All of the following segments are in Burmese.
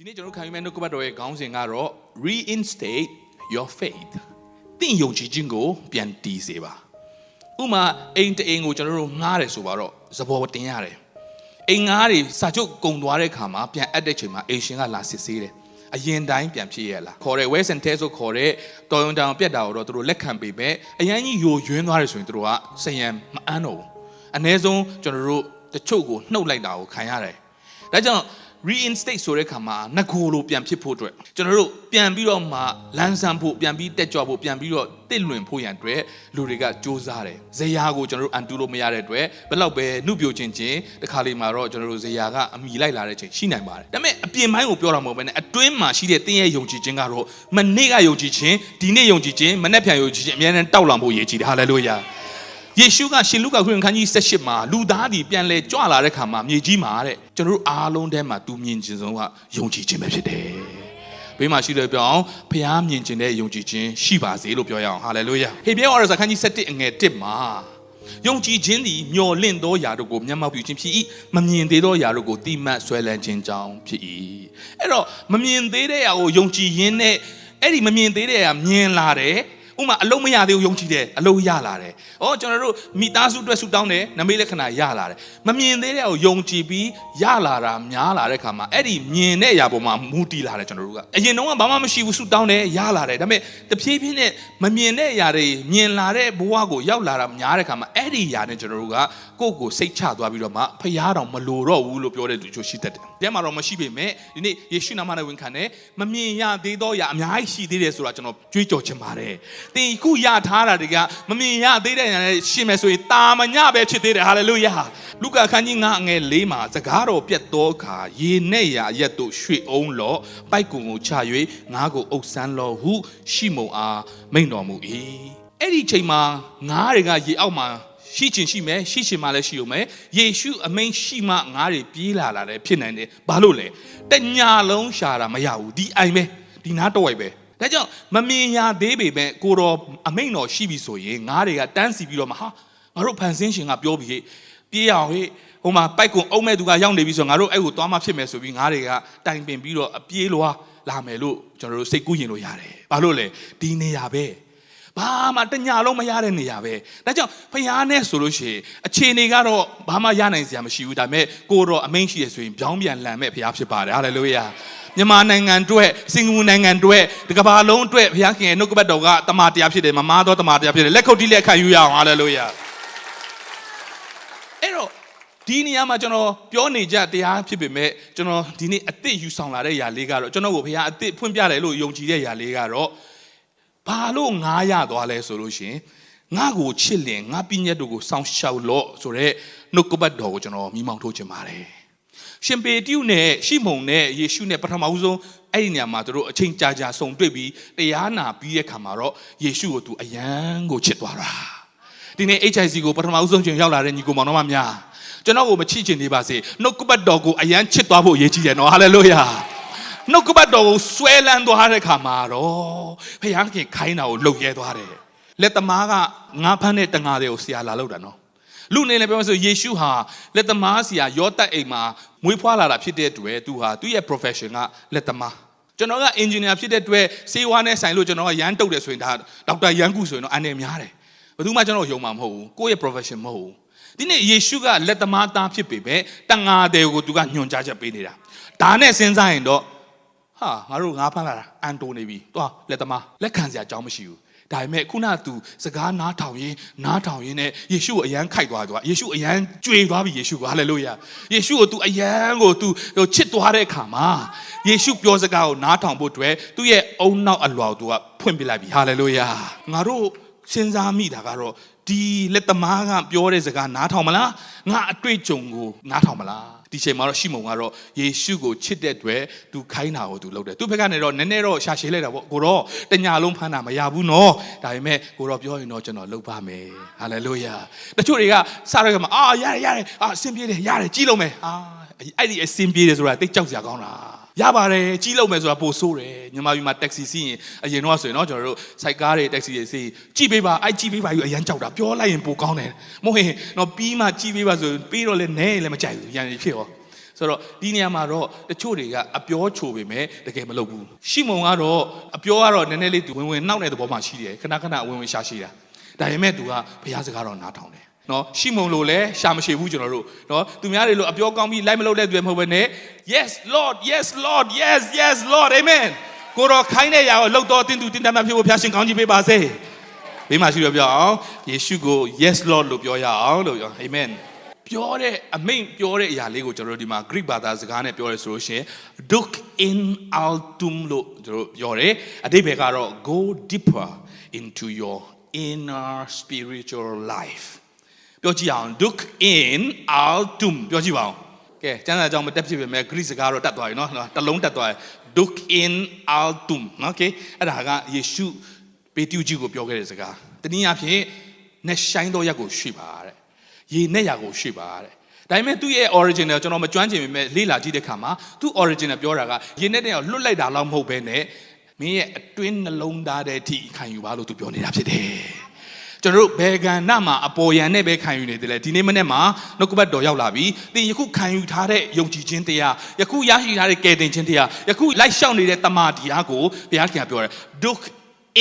ဒီနေ့ကျွန်တော်တို့ခံယူမဲ့နှုတ်ကပတ်တော်ရဲ့ခေါင်းစဉ်ကတော့ reinstate your faith သင်ယုံကြည်ခြင်းကို ပြန်တည်စေပါဥမာအိမ်တအိမ်ကိုကျွန်တော်တို့ငှားတယ်ဆိုပါတော့သဘောတင်ရတယ်အိမ်ငှားတွေစာချုပ်ကုံသွားတဲ့ခါမှာပြန်အပ်တဲ့ချိန်မှာအိမ်ရှင်ကလာစစ်ဆေးတယ်အရင်တိုင်းပြန်ဖြစ်ရလားခေါ်တဲ့ West and Test ဆိုခေါ်တဲ့တော်ရုံတောင်ပြက်တာကိုတော့သူတို့လက်ခံပေးမယ်အရန်ကြီးယိုယွင်းသွားတယ်ဆိုရင်သူတို့ကစယံမအမ်းတော့ဘူးအ ਨੇ ဆုံးကျွန်တော်တို့တချို့ကိုနှုတ်လိုက်တာကိုခံရတယ်ဒါကြောင့် reinstate ဆိုတဲ့ခါမှာငကိုလိုပြန်ဖြစ်ဖို့အတွက်ကျွန်တော်တို့ပြန်ပြီးတော့မှလန်းဆန်းဖို့ပြန်ပြီးတက်ကြွဖို့ပြန်ပြီးတော့တစ်လွင်ဖို့ရန်အတွက်လူတွေကစူးစမ်းတယ်ဇေယာကိုကျွန်တော်တို့အန်တူလို့မရတဲ့အတွက်ဘယ်တော့ပဲနှုတ်ပြချင်းချင်းတခါလေးမှာတော့ကျွန်တော်တို့ဇေယာကအမိလိုက်လာတဲ့ချိန်ရှိနိုင်ပါတယ်ဒါပေမဲ့အပြင်ပိုင်းကိုပြောတာမဟုတ်ဘဲနဲ့အတွင်းမှာရှိတဲ့တင်းရဲ့ယုံကြည်ခြင်းကတော့မနေ့ကယုံကြည်ခြင်းဒီနေ့ယုံကြည်ခြင်းမနေ့ပြန်ယုံကြည်ခြင်းအများနဲ့တောက်လောင်ဖို့ရည်ကြည်တယ်ဟာလေလုယာ ယေရှုကရှင်လုကာခရစ်ဝင်ခန်းကြီး78မှာလူသားဒီပြန်လဲကြွလာတဲ့ခါမှာမြေကြီးမှာတဲ့ကျွန်တော်တို့အားလုံးထဲမှာသူမြင်ခြင်းဆုံးကယုံကြည်ခြင်းပဲဖြစ်တယ်။ဘေးမှာရှိတဲ့ပြောင်းဖျားမြင်ခြင်းတဲ့ယုံကြည်ခြင်းရှိပါစေလို့ပြောရအောင်ဟာလေလုယာ။ဟေဘရဲဩရစာခန်းကြီး7အငယ်1မှာယုံကြည်ခြင်းသည်မျော်လင့်သောယာတို့ကိုမျက်မှောက်ပြုခြင်းဖြစ်၏မမြင်သေးသောယာတို့ကိုတိမှတ်ဆွဲလန်းခြင်းကြောင့်ဖြစ်၏အဲ့တော့မမြင်သေးတဲ့ယာကိုယုံကြည်ရင်းနဲ့အဲ့ဒီမမြင်သေးတဲ့ယာမြင်လာတယ် ဥမာအလုံးမရသေးဘူးယုံကြည်တယ်အလုံးရလာတယ်။ဩကျွန်တော်တို့မိသားစုအတွက်ဆူတောင်းတယ်နမိတ်လက္ခဏာရလာတယ်။မမြင်သေးတဲ့ကိုယုံကြည်ပြီးရလာတာများလာတဲ့ခါမှာအဲ့ဒီမြင်တဲ့အရာပေါ်မှာမူတည်လာတယ်ကျွန်တော်တို့ကအရင်တော့ဘာမှမရှိဘူးဆူတောင်းတယ်ရလာတယ်ဒါပေမဲ့တဖြည်းဖြည်းနဲ့မမြင်တဲ့အရာတွေမြင်လာတဲ့ဘဝကိုရောက်လာတာများတဲ့ခါမှာအဲ့ဒီအရာနဲ့ကျွန်တော်တို့ကကိုယ့်ကိုစိတ်ချသွားပြီးတော့မှဖရားတော်မလိုတော့ဘူးလို့ပြောတဲ့သူချို့ရှိတတ်တယ်။တဲမှာတော့မရှိပေမဲ့ဒီနေ့ယေရှုနာမနဲ့ဝန်ခံတယ်မမြင်ရသေးသောအရာအများကြီးရှိသေးတယ်ဆိုတာကျွန်တော်ကြွေးကြော်ချင်ပါတယ်။သင်ခုရထားတာတွေကမမြင်ရသေးတဲ့ညာနဲ့ရှင်မယ်ဆိုရင်တာမညပဲဖြစ်သေးတယ်ဟာလေလုယာ။လူကာခန်းကြီး9အငယ်၄မှာစကားတော်ပြတ်သောအခါရေနဲ့ရာရက်တို့ရွှေအောင်လော့ပိုက်ကုံကိုချ၍ငါးကိုအုပ်ဆန်းလော့ဟုရှိမုံအားမိန်တော်မူ၏။အဲ့ဒီချိန်မှာငါးတွေကရေအောက်မှာရှိချင်ရှိမယ်ရှိချင်မှလည်းရှိုံမယ်ယေရှုအမိန်ရှိမှငါးတွေပြေးလာလာတယ်ဖြစ်နိုင်တယ်ဘာလို့လဲတညာလုံးရှာတာမရဘူးဒီအိုင်ပဲဒီနားတော့ဝိုက်ပဲ ဒါကြောင့်မမြင်ရသေးပေမဲ့ကိုတော်အမိန်တော်ရှိပြီဆိုရင်ငါးတွေကတန်းစီပြီးတော့မှဟာငါတို့ဖန်ဆင်းရှင်ကပြောပြီးဟေ့ပြေးအောင်ဟေ့ဟိုမှာပိုက်ကွန်အုံးမဲ့သူကရောက်နေပြီဆိုငါတို့အဲ့ကိုသွားမှဖြစ်မယ်ဆိုပြီးငါးတွေကတိုင်ပင်ပြီးတော့အပြေးလွားလာမယ်လို့ကျွန်တော်တို့စိတ်ကူးရင်လို့ရတယ်ဘာလို့လဲဒီနေရာပဲဘာမှတညာလုံးမရတဲ့နေရာပဲဒါကြောင့်ဖျားနဲ့ဆိုလို့ရှိရင်အခြေအနေကတော့ဘာမှရနိုင်စရာမရှိဘူးဒါပေမဲ့ကိုတော့အမိန့်ရှိရဆိုရင်ပြောင်းပြန်လန်မဲ့ဖျားဖြစ်ပါတယ်ဟာလေလုယာ မြန်မာနိုင်ငံအတွက်စင်ကာပူနိုင်ငံအတွက်ဒီကမ္ဘာလုံးအတွက်ဘုရားခင်ရဲ့နှုတ်ကပတ်တော်ကတမန်တရားဖြစ်တယ်မမားသောတမန်တရားဖြစ်တယ်လက်ခုပ်တီးလက်ခံယူရအောင်ဟာလေလုယာအဲ့တော့ဒီနေရာမှာကျွန်တော်ပြောနေကြတရားဖြစ်ပေမဲ့ကျွန်တော်ဒီနေ့အစ်စ်ယူဆောင်လာတဲ့ຢာလေးကတော့ကျွန်တော်ကိုဘုရားအစ်စ်ဖွင့်ပြတယ်လို့ယုံကြည်တဲ့ຢာလေးကတော့ဘာလို့ငားရသွားလဲဆိုလို့ရှိရင်ငါ့ကိုချစ်လင်ငါပညတ်တို့ကိုစောင့်ရှောက်လို့ဆိုတော့နှုတ်ကပတ်တော်ကိုကျွန်တော်မိမောင်းထိုးချင်ပါတယ် ရှင်ပေတိုနဲ့ရှိမုန်နဲ့ယေရှုနဲ့ပထမဦးဆုံးအဲ့ဒီနေရာမှာသူတို့အချိန်ကြာကြာဆုံတွေ့ပြီးတရားနာပြီးတဲ့ခါမှာတော့ယေရှုကိုသူအယံကိုချစ်သွားတာဒီနေ့ HIC ကိုပထမဦးဆုံးချိန်ရောက်လာတဲ့ညီကိုမောင်တော်မများကျွန်တော်ကိုမချစ်ချင်နေပါစေနှုတ်ကပတ်တော်ကိုအယံချစ်သွားဖို့ရည်ကြီးတယ်နော်ဟာလေလုယာနှုတ်ကပတ်တော်ကိုဆွဲလန်းသွားတဲ့ခါမှာတော့ဖခင်ခင်ခိုင်းတာကိုလှုပ်ရဲသွားတယ်လက်သမားကငါးဖမ်းတဲ့တငါတွေကိုဆရာလာလောက်တာနော်လူနေလည်းပြောမှဆိုယေရှုဟာလက်သမားဆရာယောသက်အိမ်မှာ မွေးဖွားလာတာဖြစ်တဲ့အတွက်သူဟာသူ့ရဲ့ profession ကလက်သမားကျွန်တော်က engineer ဖြစ်တဲ့အတွက်စေဝါနဲ့ဆိုင်လို့ကျွန်တော်ကရမ်းတုတ်တယ်ဆိုရင်ဒါဒေါက်တာရန်ကုဆိုရင်တော့အနေများတယ်ဘယ်သူမှကျွန်တော်ယုံမှာမဟုတ်ဘူးကိုယ့်ရဲ့ profession မဟုတ်ဘူးဒီနေ့ယေရှုကလက်သမားသားဖြစ်ပေမဲ့တန်ငါတွေကိုသူကညွှန်ကြားချက်ပေးနေတာဒါနဲ့စဉ်းစားရင်တော့ဟာငါတို့ငါဖမ်းလာတာအန်တိုနေပြီသွားလက်သမားလက်ခံစရာအကြောင်းမရှိဘူး ဒါပေမဲ့ခုနသူစကားနားထောင်ရင်းနားထောင်ရင်းနဲ့ယေရှုကိုအယမ်းခိုက်သွားသူကယေရှုအယမ်းကြွေသွားပြီယေရှုကဟာလေလုယာယေရှုကိုသူအယမ်းကိုသူချစ်သွားတဲ့အခါမှာယေရှုပြောစကားကိုနားထောင်ဖို့အတွက်သူ့ရဲ့အုံနောက်အလွာကိုသူကဖွင့်ပြလိုက်ပြီဟာလေလုယာငါတို့စဉ်းစားမိတာကတော့ဒီလက်သမားကပြောတဲ့စကားနားထောင်မလားငါအတွေ့အကြုံကိုနားထောင်မလား ဒီချိန်မှာတော့ရှိမုံကတော့ယေရှုကိုချစ်တဲ့အတွက်သူခိုင်းတာကိုသူလုပ်တယ်သူဘက်ကနေတော့နည်းနည်းတော့ရှာရှည်လိုက်တာပေါ့ကိုတော့တညာလုံးဖမ်းတာမရဘူးနော်ဒါပေမဲ့ကိုတော့ပြောရင်တော့ကျွန်တော်လုပ်ပါမယ်ဟာလေလုယာတချို့တွေကစားရကမှာအာရတယ်ရတယ်အာအဆင်ပြေတယ်ရတယ်ကြီးလုံးမယ်အာအဲ့ဒီအဆင်ပြေတယ်ဆိုတာတိတ်ကြောက်စရာကောင်းတာ ရပါတယ်ကြီးလုံးမယ်ဆိုတာပိုဆိုးတယ်မြန်မာပြည်မှာတက္ကစီစီးရင်အရင်တော့ဆိုရင်တော့ကျွန်တော်တို့စိုက်ကားတွေတက္ကစီတွေစီးကြည့်ပေးပါအဲ့ကြည့်ပေးပါယူအရန်ကြောက်တာပြောလိုက်ရင်ပိုကောင်းတယ်မဟုတ်ရင်တော့ပြီးမှကြည့်ပေးပါဆိုပြီးတော့လည်းနဲလည်းမကြိုက်ဘူးရန်ဖြစ်ရောဆိုတော့ဒီနေရာမှာတော့တချို့တွေကအပြောချိုပေမဲ့တကယ်မလုပ်ဘူးရှီမုန်ကတော့အပြောကတော့နည်းနည်းလေးသူဝင်ဝင်နှောက်တဲ့သဘောမှရှိတယ်ခဏခဏဝင်ဝင်ရှာရှိတာဒါပေမဲ့သူကဘုရားစကားတော့နားထောင်တယ် နော်ရှီမုန်လိုလဲရှာမရှိဘူးကျွန်တော်တို့နော်သူများတွေလိုအပြောကောင်းပြီးလိုက်မလုပ်တဲ့သူတွေမဟုတ်ဘဲနဲ့ yes lord yes lord yes yes lord amen ကိုတော့ခိုင်းတဲ့ຢာကိုလှုပ်တော့တင်းသူတင်းတမ်းမှဖြစ်ဖို့ဘုရားရှင်ကောင်းကြီးပေးပါစေဘေးမှာရှိရပြောအောင်ယေရှုကို yes lord လို့ပြောရအောင်လို့ပြော amen ပြောတဲ့အမိန့်ပြောတဲ့အရာလေးကိုကျွန်တော်တို့ဒီမှာ Greek ဘာသာစကားနဲ့ပြောရဲဆိုလို့ရှိရင် duk in altum လို့ကျွန်တော်တို့ပြောတယ်အဓိပ္ပာယ်ကတော့ go deeper into your inner spiritual life ပြောကြည့်အောင် duk in altum ပြောကြည့်ပါဦးကဲကျမ်းစာကြောင့်မတက်ဖြစ်ပေမဲ့ Greek စကားတော့တက်သွားပြီเนาะတစ်လုံးတက်သွားတယ် duk in altum เนาะ okay အဲ့ဒါကယေရှုပေတျုကြီးကိုပြောခဲ့တဲ့စကားတနည်းအားဖြင့်နဲ့ဆိုင်သောရက်ကိုရှိပါတဲ့ ရေနဲ့ရာကိုရွှေ့ပါတဲ့ဒါပေမဲ့သူ့ရဲ့ original ကျွန်တော်မကျွမ်းကျင်ပေမဲ့လေ့လာကြည့်တဲ့အခါမှာသူ့ original ပြောတာကရေနဲ့တဲ့လွတ်လိုက်တာလောက်မဟုတ်ဘဲနဲ့မင်းရဲ့အတွင်းနှလုံးသားတဲ့အထိခံယူပါလို့သူပြောနေတာဖြစ်တယ် ကျွန်တော်တို့ဘယ်ကဏ္ဍမှာအပေါ်ယံနဲ့ပဲခံယူနေတယ်လေဒီနေ့မနေ့မှာနှုတ်ကပတ်တော်ရောက်လာပြီသင်ယခုခံယူထားတဲ့ယုံကြည်ခြင်းတရားယခုရရှိထားတဲ့ကယ်တင်ခြင်းတရားယခုလိုက်ရှောက်နေတဲ့တမန်တရားကိုဘုရားခင်ကပြောတယ် duk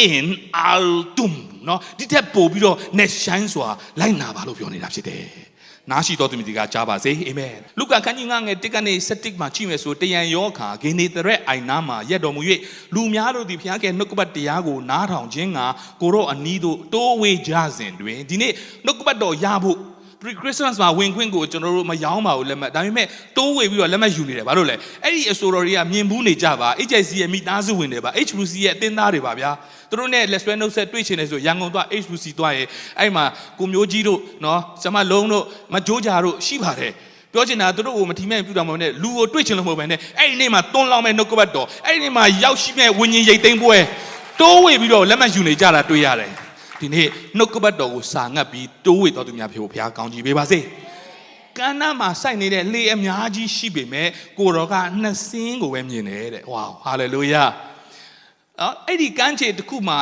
in altum เนาะဒီထက်ပို့ပြီးတော့ net shine ဆိုတာလိုက်နာပါလို့ပြောနေတာဖြစ်တယ်။ နားရှိတော်သူမြည်ကကြားပါစေအာမင်။လုကာခန်းကြီး9ငယ်1ကနေ7မှာကြည့်မယ်ဆိုတရံယောခါဂိနေတရက်အိုင်နာမှာရက်တော်မူ၍လူများတို့သည်ဘုရားကဲနှုတ်ကပတ်တရားကိုနားထောင်ခြင်းကကိုရောအနီးတို့တိုးဝေးကြစဉ်တွင်ဒီနေ့နှုတ်ကပတ်တော်ရဖို့ pre christmas မှာဝင်ခွင့်ကိုကျွန်တော်တို့မယောင်းပါဘူးလက်မှတ်ဒါပေမဲ့တိုးဝေပြီးတော့လက်မှတ်ယူနေတယ်ဘာလို့လဲအဲ့ဒီအဆိုတော်တွေကမြင်ဘူးနေကြပါ HIC ရဲ့မိသားစုဝင်တွေပါ HBC ရဲ့အသင်းသားတွေပါဗျာသူတို့နဲ့လက်ဆွဲနှုတ်ဆက်တွေ့ချင်တယ်ဆိုရန်ကုန်သွား HBC သွားရင်အဲ့မှာကိုမျိုးကြီးတို့နော်ဆမလုံးတို့မကြိုးကြတို့ရှိပါတယ်ပြောချင်တာသူတို့ကိုမထီမဲ့ပြူတာမဟုတ်နဲ့လူကိုတွေ့ချင်လို့မဟုတ်ဘဲနဲ့အဲ့ဒီနေ့မှာတွန်းလောင်းမဲ့နှုတ်ကပတ်တော်အဲ့ဒီနေ့မှာရောက်ရှိမဲ့ဝิญဉ်ရိတ်သိမ်းပွဲတိုးဝေပြီးတော့လက်မှတ်ယူနေကြတာတွေ့ရတယ် ဒီနေ့နှုတ်ကပတ်တော်ကိုစာငတ်ပြီးတိုးဝေတော်သူများဖြစ်ဖို့ဘုရားကောင်းကြီးပေးပါစေကမ်းနားမှာစိုက်နေတဲ့လေအများကြီးရှိပေမဲ့ကိုတော်ကနှစ်စင်းကိုပဲမြင်တယ်တဲ့ဝါဟာလေလုယာအော်အဲ့ဒီကမ်းခြေတစ်ခုမှာ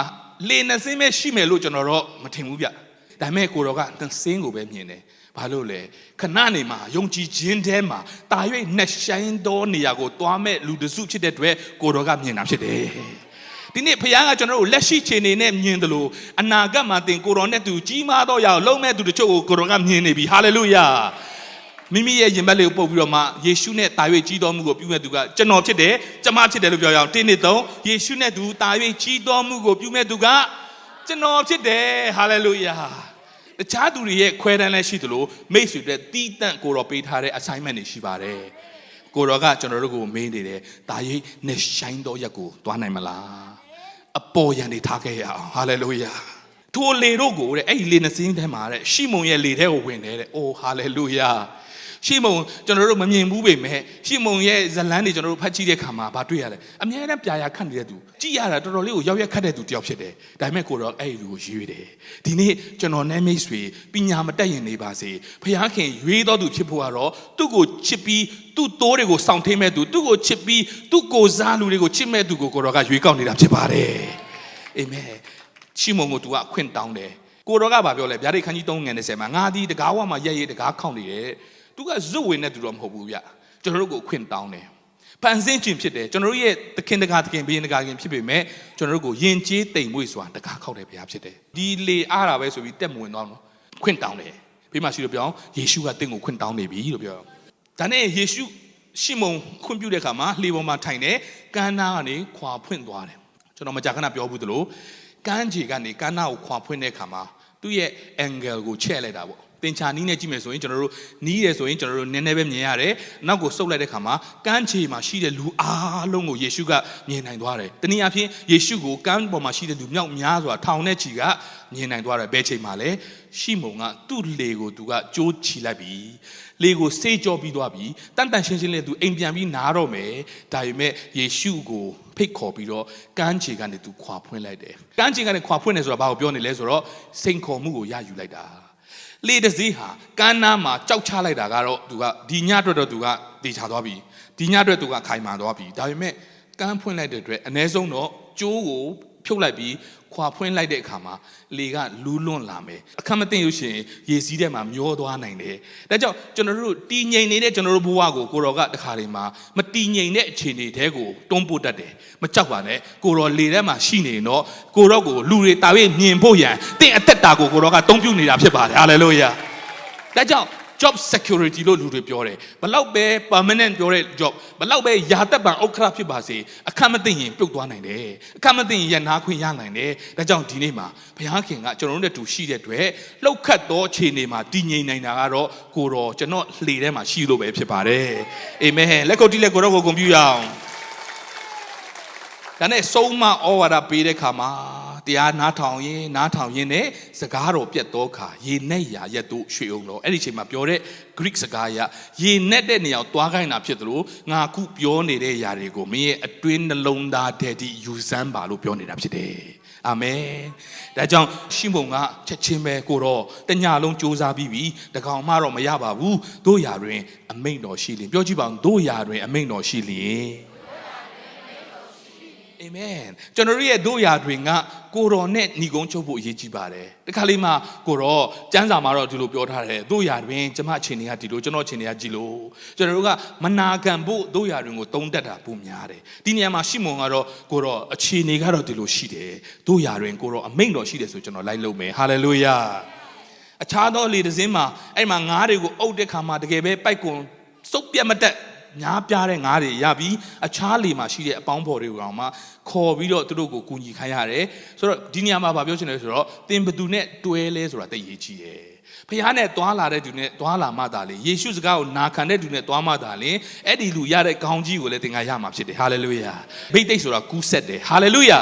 လေနှစ်စင်းပဲရှိမယ်လို့ကျွန်တော်တော့မထင်ဘူးဗျဒါပေမဲ့ကိုတော်ကနှစ်စင်းကိုပဲမြင်တယ်ဘာလို့လဲခဏနေမှာယုံကြည်ခြင်းထဲမှာတာ၍နှစ်ဆိုင်သောနေရာကိုတွားမဲ့လူတစုဖြစ်တဲ့အတွက်ကိုတော်ကမြင်တာဖြစ်တယ် ဒီနေ့ဖခင်ကကျွန်တော်တို့လက်ရှိခြေနေနဲ့မြင်တယ်လို့အနာဂတ်မှာတင်ကိုတော်နဲ့တူကြီးမားသောရာကိုလုံးမဲ့သူတချို့ကိုကိုတော်ကမြင်နေပြီဟာလေလုယာမိမိရဲ့ရင်ဘတ်လေးကိုပုတ်ပြီးတော့မှယေရှုနဲ့တာ၍ကြီးတော်မှုကိုပြုမဲ့သူကကျွန်တော်ဖြစ်တယ်ကျမဖြစ်တယ်လို့ပြောရအောင်တင်းနှစ်သုံးယေရှုနဲ့သူတာ၍ကြီးတော်မှုကိုပြုမဲ့သူကကျွန်တော်ဖြစ်တယ်ဟာလေလုယာတခြားသူတွေရဲ့ခွဲတန်းလည်းရှိသလိုမိတ်ဆွေတွေတီးတန့်ကိုတော်ပေးထားတဲ့ assignment တွေရှိပါတယ်ကိုတော်ကကျွန်တော်တို့ကိုမေးနေတယ်တာ၍နဲ့ဆိုင်တော်ရက်ကိုသွားနိုင်မလား အပေါ်ယံတွေထားခဲ့ရအောင်ဟာလေလုယာထိုလေတို့ကိုတဲ့အဲ့ဒီလေနှစင်းထဲမှာတဲ့ရှီမုန်ရဲ့လေထဲကိုဝင်တယ်တဲ့အိုးဟာလေလုယာ ရှီမုန်ကျွန်တော်တို့မမြင်ဘူးပေမဲ့ရှီမုန်ရဲ့ဇလန်းတွေကျွန်တော်တို့ဖတ်ကြည့်တဲ့ခါမှာဘာတွေ့ရလဲအများနဲ့ပြာရခတ်နေတဲ့သူကြည့်ရတာတော်တော်လေးကိုရောက်ရက်ခတ်တဲ့သူတယောက်ဖြစ်တယ်ဒါပေမဲ့ကိုတော့အဲ့ဒီလူကိုရွေးတယ်ဒီနေ့ကျွန်တော်နဲ့မိတ်ဆွေပညာမတက်ရင်နေပါစေဖခင်ခင်ရွေးတော်သူဖြစ်ဖို့ကတော့သူ့ကိုချစ်ပြီးသူ့တိုးတွေကိုစောင့်ထိန်မဲ့သူသူ့ကိုချစ်ပြီးသူ့ကိုစားလူတွေကိုချစ်မဲ့သူကိုကိုတော့ကရွေးကောက်နေတာဖြစ်ပါတယ်အာမင်ရှီမုန်ကိုသူကအခွင့်တောင်းတယ်ကိုတော်ကဗာပြောလဲဗျာဒိတ်ခန်းကြီး3ငယ်နဲ့10မှာငါဒီတကားဝမှာရက်ရက်တကားခေါန့်နေတယ် သူကဇွတ်ဝင်တဲ့သူတော့မဟုတ်ဘူးဗျကျွန်တော်တို့ကိုအခွင့်တောင်းတယ်ပန်ဆင်းခြင်းဖြစ်တယ်ကျွန်တော်တို့ရဲ့သခင်တကာသခင်ဘုရင်တကာခင်ဖြစ်ပေမဲ့ကျွန်တော်တို့ကိုယဉ်ကျေးတိမ်မွေ့စွာတကားခောက်တဲ့ဘုရားဖြစ်တယ်ဒီလေအားတာပဲဆိုပြီးတက်မဝင်တော့နော်ခွင့်တောင်းတယ်ဘေးမှာရှိလို့ပြောအောင်ယေရှုကတင့်ကိုခွင့်တောင်းနေပြီလို့ပြောဒါနဲ့ယေရှုရှီမုန်ခွင့်ပြုတဲ့အခါမှာလှေပေါ်မှာထိုင်တယ်ကမ်းနားကနေခွာဖွင့်သွားတယ်ကျွန်တော်မကြာခဏပြောဘူးသလိုကမ်းခြေကနေကမ်းနားကိုခွာဖွင့်တဲ့အခါမှာသူ့ရဲ့ angle ကိုချဲ့လိုက်တာပေါ့ တင်ချာနီးနဲ့ကြည့်မယ်ဆိုရင်ကျွန်တော်တို့နီးတယ်ဆိုရင်ကျွန်တော်တို့နည်းနည်းပဲမြင်ရတယ်နောက်ကိုဆုပ်လိုက်တဲ့ခါမှာကမ်းခြေမှာရှိတဲ့လူအားလုံးကိုယေရှုကမြင်နိုင်သွားတယ်တနည်းအားဖြင့်ယေရှုကိုကမ်းပေါ်မှာရှိတဲ့လူမြောက်များစွာထောင်နဲ့ချီကမြင်နိုင်သွားတယ်ဘယ်ချိန်မှာလဲရှိမုံကသူ့လေကိုသူကကြိုးချီလိုက်ပြီလေကိုစေးကြောပြီးသွားပြီတန်တန်ရှင်းရှင်းလေးသူအိမ်ပြန်ပြီးနားတော့မယ်ဒါပေမဲ့ယေရှုကိုဖိတ်ခေါ်ပြီးတော့ကမ်းခြေကနေသူခွာဖွင့်လိုက်တယ်ကမ်းခြေကနေခွာဖွင့်တယ်ဆိုတာဘာကိုပြောနေလဲဆိုတော့စိန်ခေါ်မှုကိုရယူလိုက်တာ လေတစည်းဟာကမ်းနားမှာကြောက်ချလိုက်တာကတော့သူကဒီညအတွက်တော့သူကတေချာသွားပြီဒီညအတွက်သူကခိုင်မာသွားပြီဒါပေမဲ့ကမ်းဖွင့်လိုက်တဲ့အတွက်အ ਨੇ ဆုံးတော့ကျိုးကို ဖြုတ်လိုက်ပြီးခွာဖွင့်လိုက်တဲ့အခါမှာလေကလူးလွန့်လာမယ်အခက်မသိလို့ရှိရင်ရေစည်းထဲမှာမျောသွားနိုင်တယ်ဒါကြောင့်ကျွန်တော်တို့တည်ငြိမ်နေတဲ့ကျွန်တော်တို့ဘဝကိုကိုတော်ကတခါလေးမှာမတည်ငြိမ်တဲ့အခြေအနေတဲကိုတွန်းပို့တတ်တယ်မကြောက်ပါနဲ့ကိုတော်လေထဲမှာရှိနေရင်တော့ကိုတော်ကိုလူတွေတာ၍မြင်ဖို့ရန်တင့်အသက်တာကိုကိုတော်ကတုံးပြနေတာဖြစ်ပါတယ်ဟာလေလုယာဒါကြောင့် job security လို့လူတွေပြောတယ်ဘလောက်ပဲ permanent ပြောတဲ့ job ဘလောက်ပဲယာတက်ပံဥက္ခရာဖြစ်ပါစေအခက်မသိရင်ပြုတ်သွားနိုင်တယ်အခက်မသိရင်ရနာခွင့်ရနိုင်တယ်ဒါကြောင့်ဒီနေ့မှာဘုရားခင်ကကျွန်တော်တို့နဲ့တူရှိတဲ့အတွက်လှုပ်ခတ်သောအခြေအနေမှာတည်ငြိမ်နိုင်တာကတော့ကိုတော်ကျွန်တော်လှေထဲမှာရှိလို့ပဲဖြစ်ပါတယ်အာမင်လက်ကုပ်တီးလက်ကိုတော့ကိုဂုဏ်ပြုရအောင်ဒါနဲ့ဆုံးမဩဝါဒပေးတဲ့ခါမှာ တရားနားထောင်ရင်နားထောင်ရင်နဲ့စကားတော်ပြတ်သောခါရေနဲ့ရာရက်တို့ရွှေအောင်တော်အဲ့ဒီအချိန်မှာပြောတဲ့ Greek စကားအရရေနဲ့တဲ့နေရာကိုသွားခိုင်းတာဖြစ်သလိုငါခုပြောနေတဲ့ຢာတွေကိုမင်းရဲ့အတွင်းနှလုံးသားထဲထိယူစမ်းပါလို့ပြောနေတာဖြစ်တယ်အာမင်ဒါကြောင့်ရှီမုန်ကချက်ချင်းပဲကိုတော့တညလုံးစူးစမ်းပြီးပြီတကောင်မှတော့မရပါဘူးတို့ຢာတွင်အမိန်တော်ရှိလင်ပြောကြည့်ပါဦးတို့ຢာတွင်အမိန်တော်ရှိလင် အာမင်ကျွန်တော်တို့ရဲ့တို့ရာတွင်ကကိုတော်နဲ့ညီကုန်းချုပ်ဖို့အရေးကြီးပါတယ်တခါလေးမှကိုတော်ကျမ်းစာမှာတော့ဒီလိုပြောထားတယ်တို့ရာတွင်ကျမအခြေအနေကဒီလိုကျွန်တော်အခြေအနေကကြည်လို့ကျွန်တော်တို့ကမနာခံဖို့တို့ရာတွင်ကိုတုံးတက်တာပုံများတယ်ဒီနေရာမှာရှီမုန်ကတော့ကိုတော်အခြေအနေကတော့ဒီလိုရှိတယ်တို့ရာတွင်ကိုတော်အမိန့်တော်ရှိတယ်ဆိုကျွန်တော်လိုက်လို့မယ်ဟာလေလုယာအခြားသောလေတစ်စင်းမှာအဲ့မှာငါးတွေကိုအုပ်တဲ့ခါမှာတကယ်ပဲပိုက်ကွန်စုပ်ပြတ်မတက် များပြားတဲ့ငါးတွေရပြီးအခြားလေမှာရှိတဲ့အပေါင်းဖော်တွေကိုအောင်မှခေါ်ပြီးတော့သူတို့ကိုကူညီခိုင်းရတယ်ဆိုတော့ဒီနေရာမှာဗာပြောချင်တယ်ဆိုတော့တင်ဘသူနဲ့တွဲလဲဆိုတာတိတ်ရေးကြီးတယ်ဖះနဲ့သွားလာတဲ့သူနဲ့သွားလာမှသာလေယေရှုစကားကိုနာခံတဲ့သူနဲ့သွားမှသာလေအဲ့ဒီလူရတဲ့ကောင်းကြီးကိုလည်းသင်္ကရမှာဖြစ်တယ်ဟာလေလုယာဘိတ်သိက်ဆိုတာကူးဆက်တယ်ဟာလေလုယာ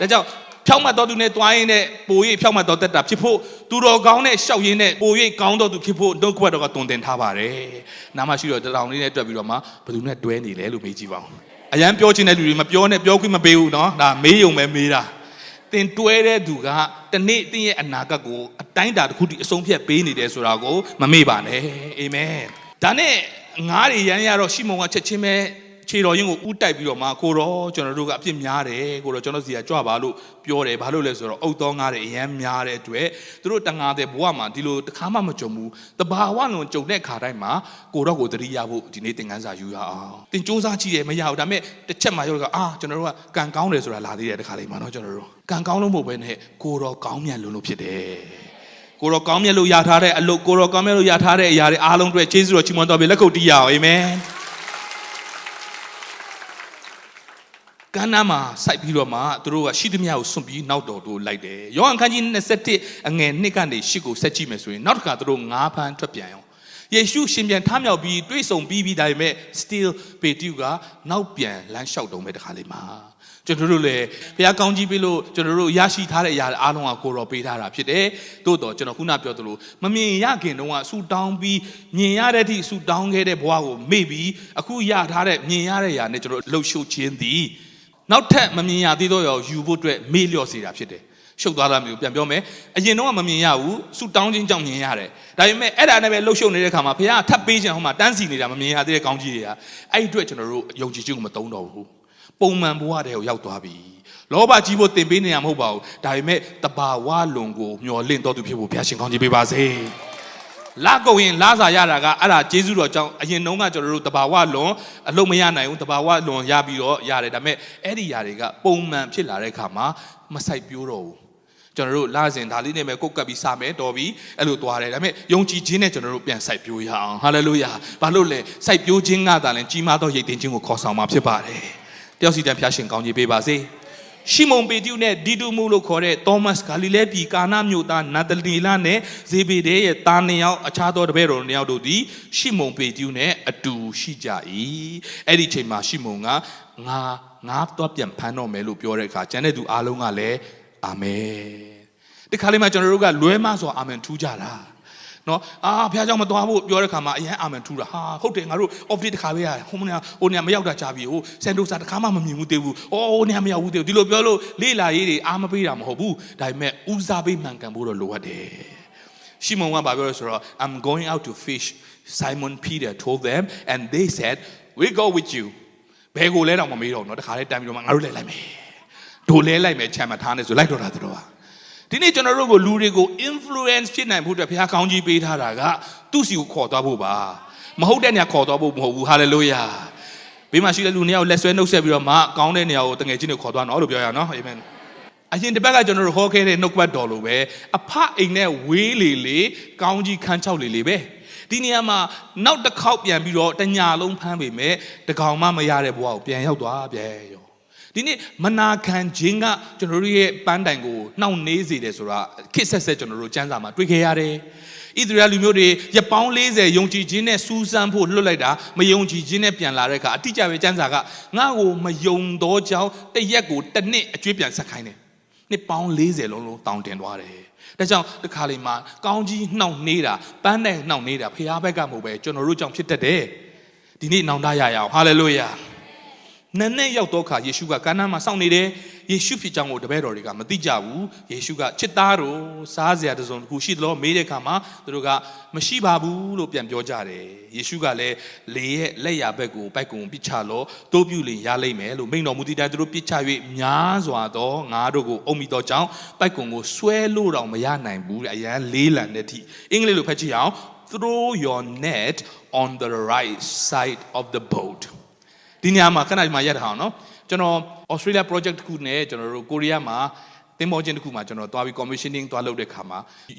ဒါကြောင့် ဖြောက်မှတ်တော်သူနဲ့တွားရင်းနဲ့ပို၍ဖြောက်မှတ်တော်တက်တာဖြစ်ဖို့သူတော်ကောင်းနဲ့ရှောက်ရင်းနဲ့ပို၍ကောင်းတော်သူဖြစ်ဖို့နှုတ်ကပတ်တော်ကတုံတင်ထားပါတယ်။နာမရှိတော့တထောင်လေးနဲ့တွက်ပြီးတော့မှဘယ်သူနဲ့တွဲနေလဲလို့မေးကြည့်ပါဦး။အရန်ပြောချင်တဲ့လူတွေမပြောနဲ့ပြောခွင့်မပေးဘူးနော်။ဒါမေးယုံပဲမေးတာ။တင်တွဲတဲ့သူကတနေ့တင်းရဲ့အနာဂတ်ကိုအတိုင်းတာတစ်ခုတည်းအဆုံးဖြတ်ပေးနေတယ်ဆိုတာကိုမမေ့ပါနဲ့။အာမင်။ဒါနဲ့ငားတွေရမ်းရတော့ရှီမုန်ကချက်ချင်းပဲ ခြေတော်ရင်ကိုဥတိုက်ပြီးတော့မှကိုတော့ကျွန်တော်တို့ကအပြစ်များတယ်ကိုတော့ကျွန်တော်စီကကြွပါလို့ပြောတယ်ဘာလို့လဲဆိုတော့အုတ်တော်ငားတယ်အရန်များတဲ့အတွက်သူတို့တန်ငါတဲ့ဘဝမှာဒီလိုတစ်ခါမှမကြုံဘူးတဘာဝလုံးကြုံတဲ့ခါတိုင်းမှာကိုတော့ကိုတရိရဖို့ဒီနေ့သင်ခန်းစာယူရအောင်သင်စ조사ကြည့်တယ်မရဘူးဒါပေမဲ့တစ်ချက်မှရောကအာကျွန်တော်တို့ကကံကောင်းတယ်ဆိုတာလာသေးတယ်တခါလေးမှာနော်ကျွန်တော်တို့ကံကောင်းလို့မဟုတ်ဘဲနဲ့ကိုတော့ကောင်းမြတ်လုံးလို့ဖြစ်တယ်ကိုတော့ကောင်းမြတ်လို့ရထားတဲ့အလုပ်ကိုတော့ကောင်းမြတ်လို့ရထားတဲ့အရာတွေအားလုံးအတွက်ကျေးဇူးတော်ချီးမွမ်းတော်ပြီလက်ကုပ်တီးရအောင်အာမင် ကမ်းနားမှာစိုက်ပြီးတော့မှသူတို့ကရှိသမျှကိုစွန့်ပြီးနောက်တော်တို့လိုက်တယ်ယောဟန်ခန်းကြီး21အငယ်1ကနေ10ကိုဆက်ကြည့်မယ်ဆိုရင်နောက်တစ်ခါသူတို့ငါးဖမ်းထွက်ပြန်အောင်ယေရှုရှင်ပြန်ထမြောက်ပြီးတွေးဆုံပြီးပြီးဒါပေမဲ့ still ပေတရုကနောက်ပြန်လမ်းလျှောက်တုံးပဲတခါလေးမှာကျွန်တော်တို့လည်းဘုရားကောင်းကြီးပေးလို့ကျွန်တော်တို့ရရှိထားတဲ့အရာအားလုံးကကိုတော်ပေးထားတာဖြစ်တယ်။သို့တော့ကျွန်တော်ခုနပြောသလိုမမြင်ရခင်တုန်းကဆူတောင်းပြီးမြင်ရတဲ့အထိဆူတောင်းခဲ့တဲ့ဘဝကိုမေ့ပြီးအခုရထားတဲ့မြင်ရတဲ့အရာနဲ့ကျွန်တော်လှုပ်ရှုပ်ခြင်းသည် နောက်ထပ်မမြင်ရသေးတော့ရောယူဖို့အတွက်မေ့လျော့စေတာဖြစ်တယ်။ရှုပ်သွားတာမျိုးပြန်ပြောမယ်။အရင်တော့ကမမြင်ရဘူးဆူတောင်းခြင်းကြောင့်မြင်ရတယ်။ဒါပေမဲ့အဲ့ဒါနဲ့ပဲလှုပ်ရှုပ်နေတဲ့ခါမှာဘုရားထပ်ပေးခြင်းဟိုမှာတန်းစီနေတာမမြင်ရသေးတဲ့ကောင်းကြီးတွေကအဲ့ဒီအတွက်ကျွန်တော်တို့ယုံကြည်ခြင်းကိုမတုံးတော့ဘူး။ပုံမှန်ဘဝတည်းကိုရောက်သွားပြီ။လောဘကြီးဖို့တင်ပေးနေရမဟုတ်ပါဘူး။ဒါပေမဲ့တဘာဝလွန်ကိုမျော်လင့်တော်သူဖြစ်ဖို့ဘုရားရှင်ကောင်းကြီးပေးပါစေ။ လာကုန်ရင်လာစာရတာကအဲ့ဒါဂျေဇုတော်ကြောင့်အရင်တုန်းကကျွန်တော်တို့တဘာဝလွန်အလုံးမရနိုင်ဘူးတဘာဝလွန်ရပြီးတော့ရတယ်ဒါပေမဲ့အဲ့ဒီຢာတွေကပုံမှန်ဖြစ်လာတဲ့အခါမှာမဆိုင်ပြိုးတော့ဘူးကျွန်တော်တို့လာစဉ်ဒါလေးနဲ့ပဲကုတ်ကပ်ပြီးစမယ်တော်ပြီးအဲ့လိုသွားတယ်ဒါပေမဲ့ယုံကြည်ခြင်းနဲ့ကျွန်တော်တို့ပြန်ဆိုင်ပြိုးရအောင်ဟာလေလုယာဘာလို့လဲဆိုင်ပြိုးခြင်းကသာလဲကြီးမားသောရိတ်သိမ်းခြင်းကိုခေါ်ဆောင်မှာဖြစ်ပါတယ်တယောက်စီတန်ဖျားရှင်ကောင်းကြီးပေးပါစေ ရှီမုန်ပေတရုနဲ့ဒီတူမူလို့ခေါ်တဲ့သောမတ်ဂါလိလဲပြည်ကာနာမြို့သားနာတလီလာနဲ့ဇေဘေဒဲရဲ့သားနှစ်ယောက်အခြားသောတပည့်တော်နှစ်ယောက်တို့သည်ရှီမုန်ပေတရုနဲ့အတူရှိကြ၏အဲ့ဒီချိန်မှာရှီမုန်ကငါငါတော့ပြန်ဖမ်းတော့မယ်လို့ပြောတဲ့အခါကျန်တဲ့သူအားလုံးကလည်းအာမင်ဒီခါလေးမှာကျွန်တော်တို့ကလွဲမဆိုအာမင်ထူးကြတာ နော်အာဖះเจ้าမသွားဖို့ပြောတဲ့ခါမှာအရန်အာမင်ထူတာဟာဟုတ်တယ်ငါတို့ off day တစ်ခါပဲရတယ်ဟိုနေဟိုနေမရောက်တာကြာပြီဟိုစန်ဒိုစာတစ်ခါမှမမြင်ဘူးသေးဘူးအော်ဟိုနေမရောက်ဘူးသေးဘူးဒီလိုပြောလို့လေ့လာရေးတွေအာမပေးတာမဟုတ်ဘူးဒါပေမဲ့ဦးစားပေးမှန်ကန်ဖို့တော့လိုအပ်တယ်ရှီမုန်ကဘာပြောလဲဆိုတော့ I'm going out to fish Simon Peter told them and they said we go with you ဘယ်ကိုလဲတော့မမေးတော့ဘူးเนาะတခါလေးတမ်းပြီးတော့မှငါတို့လည်းလိုက်မယ် ဒိုလဲလိုက်မယ်ချမ်းမထားနဲ့ဆိုလိုက်တော့တာတို့က ဒီနေ့ကျွန်တော်တို့ကိုလူတွေကို influence ဖြစ်နိုင်ဖို့အတွက်ဘုရားကောင်းကြီးပေးထားတာကသူ့စီကိုခေါ်သွားဖို့ပါမဟုတ်တဲ့နေရာခေါ်သွားဖို့မဟုတ်ဘူး hallelujah ဘေးမှာရှိတဲ့လူနှစ်ယောက်လက်ဆွဲနှုတ်ဆက်ပြီးတော့မှကောင်းတဲ့နေရာကိုတငယ်ချင်းတွေခေါ်သွားနော်လို့ပြောရအောင်နော်အာမင်အရင်တစ်ပတ်ကကျွန်တော်တို့ဟောခဲ့တဲ့နှုတ်ကပတ်တော်လိုပဲအဖအိမ်နဲ့ဝေးလေလေကောင်းကြီးခန်းချောက်လေလေပဲဒီနေရာမှာနောက်တစ်ခေါက်ပြန်ပြီးတော့တညာလုံးဖမ်းပေမဲ့တကောင်မှမရတဲ့ဘဝကိုပြန်ရောက်သွားပြန်ရော ဒီနေ့မနာခံခြင်းကကျွန်တော်တို့ရဲ့ပန်းတိုင်ကိုနှောင့်နှေးစေတယ်ဆိုတာခစ်ဆက်ဆက်ကျွန်တော်တို့စံစာမှာတွေ့ခဲ့ရတယ်ဣသရေလလူမျိုးတွေရပောင်း40ယုံကြည်ခြင်းနဲ့စူးစမ်းဖို့လွတ်လိုက်တာမယုံကြည်ခြင်းနဲ့ပြန်လာတဲ့အခါအတိအကျပဲစံစာကငါ့ကိုမယုံတော့ကြောင်းတစ်ရက်ကိုတစ်နှစ်အကျွေးပြန်ဆက်ခိုင်းတယ်နှစ်ပေါင်း40လုံးလုံးတောင်းတင်သွားတယ်။ဒါကြောင့်တစ်ခါလေမှာကောင်းကြီးနှောင့်နှေးတာပန်းနဲ့နှောင့်နှေးတာဖရားဘက်ကမဟုတ်ပဲကျွန်တော်တို့ကြောင့်ဖြစ်တတ်တယ်။ဒီနေ့နှောင့်တရရအောင်ဟာလေလုယာ။ နန်းနဲ့ရောက်တော့ခါယေရှုကကမ်းနားမှာစောင့်နေတယ်။ယေရှုဖြစ်ကြောင်းကိုတပည့်တော်တွေကမသိကြဘူး။ယေရှုကချစ်သားတို့စားစရာတစ်စုံတစ်ခုရှိသလိုမေးတဲ့အခါမှာသူတို့ကမရှိပါဘူးလို့ပြန်ပြောကြတယ်။ယေရှုကလည်းလေရဲ့လက်ရဘက်ကိုပိုက်ကုံပြစ်ချလို့တိုးပြူလင်ရလိမ့်မယ်လို့မိန့်တော်မူသည့်တိုင်သူတို့ပြစ်ချ၍များစွာသောငါတို့ကိုအုံမိသောကြောင့်ပိုက်ကုံကိုဆွဲလို့တော့မရနိုင်ဘူးတဲ့အရန်လေးလံတဲ့အထိအင်္ဂလိပ်လိုဖတ်ကြည့်အောင် throw your net on the right side of the boat ဒီနေရာမှာခဏဒီမှာရက်ထားအောင်နော်ကျွန်တော် Australia project တစ်ခုနဲ့ကျွန်တော်တို့ကိုရီးယားမှာတင်မောချင်းတစ်ခုမှာကျွန်တော်သွားပြီး commissioning သွားလုပ်တဲ့ခါမှာ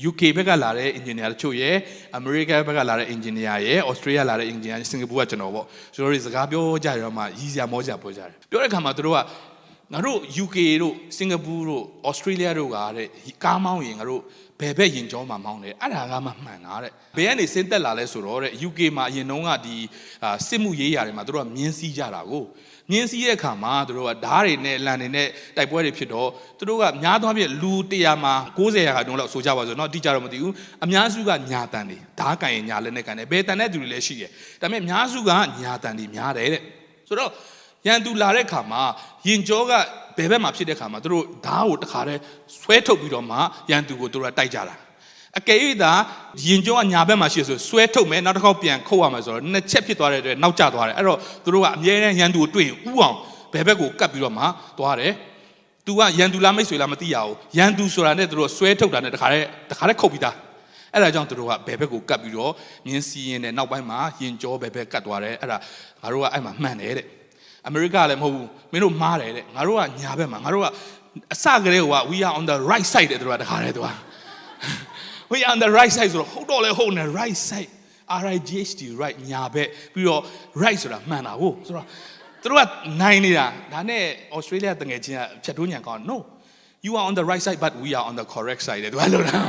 UK ဘက်ကလာတဲ့ engineer တချို့ရယ် America ဘက်ကလာတဲ့ engineer ရယ် Australia လာတဲ့ engineer စင်ကာပူကကျွန်တော်ပေါ့ကျွန်တော်တို့စကားပြောကြရတော့မှရည်စရာမောစရာပြောကြတယ်ပြောတဲ့ခါမှာသူတို့ကငါတို့ UK တို့စင်ကာပူတို့ Australia တို့ကတဲ့ကားမောင်းရင်ငါတို့ ဘယ်ဘက်ရင်ကြောမှာမောင်းတယ်အဲ့ဒါကမှမှန်တာတဲ့ဘယ်ကနေဆင်းသက်လာလဲဆိုတော့တဲ့ UK မှာအရင်တုန်းကဒီအာစစ်မှုရေးရတယ်မှာတို့ကမြင်းစည်းကြတာကိုမြင်းစည်းရဲ့အခါမှာတို့ကဓားတွေနဲ့လန်တွေနဲ့တိုက်ပွဲတွေဖြစ်တော့တို့ကများသောအားဖြင့်လူ100မှာ90ရာခိုင်နှုန်းလောက်ဆိုကြပါစို့เนาะအတိအကျတော့မသိဘူးအများစုကညာတန်တွေဓားကန်ရင်ညာလက်နဲ့ကန်တယ်ဘယ်တန်တဲ့သူတွေလည်းရှိတယ်ဒါပေမဲ့အများစုကညာတန်တွေများတယ်တဲ့ဆိုတော့ ရန်သူလာတဲ့ခါမှာရင်ကြောကဘယ်ဘက်မှာဖြစ်တဲ့ခါမှာတို့ဓားကိုတခါတည်းဆွဲထုတ်ပြီးတော့မှရန်သူကိုတို့ကတိုက်ကြတာအကယ်၍သာရင်ကျောကညာဘက်မှာရှိဆိုဆွဲထုတ်မယ်နောက်တစ်ခေါက်ပြန်ခုတ်ရမယ်ဆိုတော့နှစ်ချက်ဖြစ်သွားတဲ့အတွက်နောက်ကျသွားတယ်အဲ့တော့သူတို့ကအမြဲတမ်းရန်သူကိုတွေ့ရင်ဥအောင်ဘယ်ဘက်ကိုကတ်ပြီးတော့မှသွားတယ်။ तू ကရန်သူလားမိတ်ဆွေလားမသိရဘူး။ရန်သူဆိုတာနဲ့သူတို့ဆွဲထုတ်တာနဲ့တခါတည်းတခါတည်းခုတ်ပြီးသား။အဲ့ဒါကြောင့်သူတို့ကဘယ်ဘက်ကိုကတ်ပြီးတော့မြင်းစီရင်တဲ့နောက်ပိုင်းမှာရင်ကျောဘယ်ဘက်ကတ်သွားတယ်အဲ့ဒါငါတို့ကအဲ့မှာမှန်တယ်တဲ့ အမေရိကလည်းမဟုတ်ဘူးမင်းတို့မှားတယ်တဲ့ငါတို့ကညာဘက်မှာငါတို့ကအစကတည်းက we are on the right side တဲ့သူကတခါတည်းသူက we are on the right side ဆိုတော့ဟုတ်တော့လေဟုတ်နေ right side R I G H T right ညာဘက်ပြီးတော့ right ဆိုတာမှန်တာဟုတ်ဆိုတော့သူတို့ကနိုင်နေတာဒါနဲ့ Australia တငယ်ချင်းကဖြတ်တွန်းညံကောင်း no you are on the right side but we are on the correct side တဲ့သူကလို့တာ